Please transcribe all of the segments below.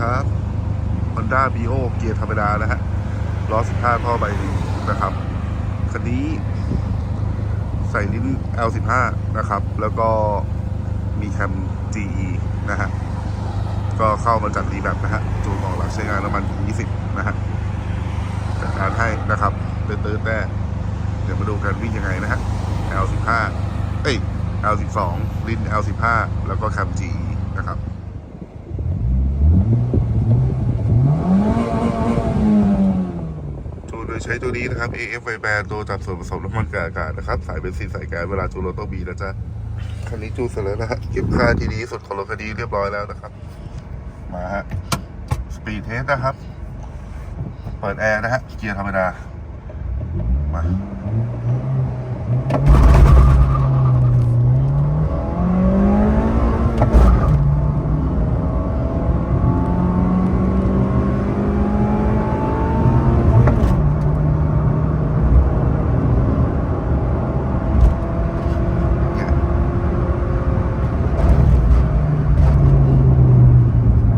ครับ Honda b o เกียร์ธรรมดานะฮะล้อ 15 ท่อใบนะครับ คันนี้ใส่ลิ้น L15 นะครับ แล้วก็มีแคม GE นะฮะ ก็เข้ามาจากดีแบบนะฮะ จูนออกหลักใช้งานน้ำมัน20 นะฮะ จัดการให้นะครับเตือนๆแต่เดี๋ยวมาดูกันวิ่งยังไงนะฮะ L15 เอ้ย L12 ลิ้น L15 แล้วก็แคม GE นะครับ ช้ตัวนี้นะครับ AF ไฟแบนตัวจับส่วนผสมน้ำมันกับอากาศนะครับ สายเป็นซีสายแก๊สเวลาจูนรถต้องมีนะจ๊ะคันนี้จูนเสร็จแล้วนะฮะเก็บค่าที่นี้สุดของรถคันนี้เรียบร้อยแล้วนะครับ มาฮะสปีดเทสนะครับ เปิดแอร์นะฮะเกียร์ธรรมดา มา เนี่ย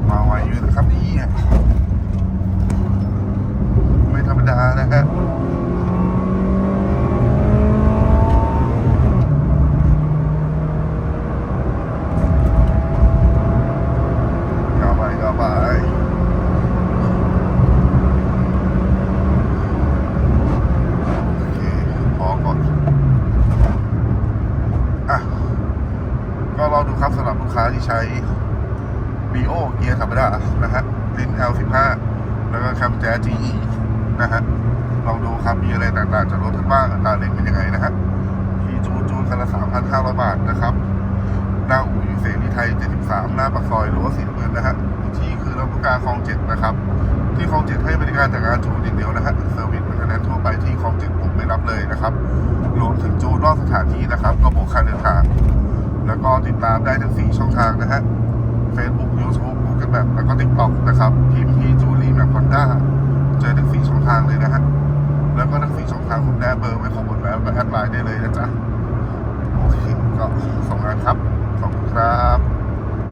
มาไวอยู่นะครับนี่อะไม่ธรรมดานะ ฮะยาวไปยาวไปโอเคพอก่อนอะก็ลองดูครับสำหรับลูกค้าที่ใช้ BO เกียร์ธรรมดานะฮะลิน L15 แล้วก็แคมแจ๊ GE นะฮะ ลองดูครับมีอะไรต่างๆจากรถทั้งบ้างตราเร่งเป็นยังไงนะฮะที่จูนจูนคันละ3,500บาทนะครับหน้าอู่ยูเสรีไทย73หน้าปากซอยหรือว่าสีน้ำเงินนะฮะที่คือลำลูกกาคลอง7นะครับ ที่คลอง7ให้บริการจากการจูนอย่างเดียวนะฮะเซอร์วิสมันคะแนนทั่วไปที่คลอง7ผมไม่รับเลยนะครับรวมถึงจูนนอกสถานที่นะครับก็บวกค่าเดินทาง แล้วก็ติดตามได้ทั้ง4ช่องทางนะฮะ Facebook YouTube Google Map แล้วก็ TikTok นะครับพิมพ์ที่จูลีแมปคอนด้าเจอทั้ง4ช่องทางเลยนะฮะ แล้วก็ทั้ง4ช่องทางคุณแด้เบอร์ไว้ข้างบนแล้วก็แอดไลน์ได้เลยนะจ๊ะ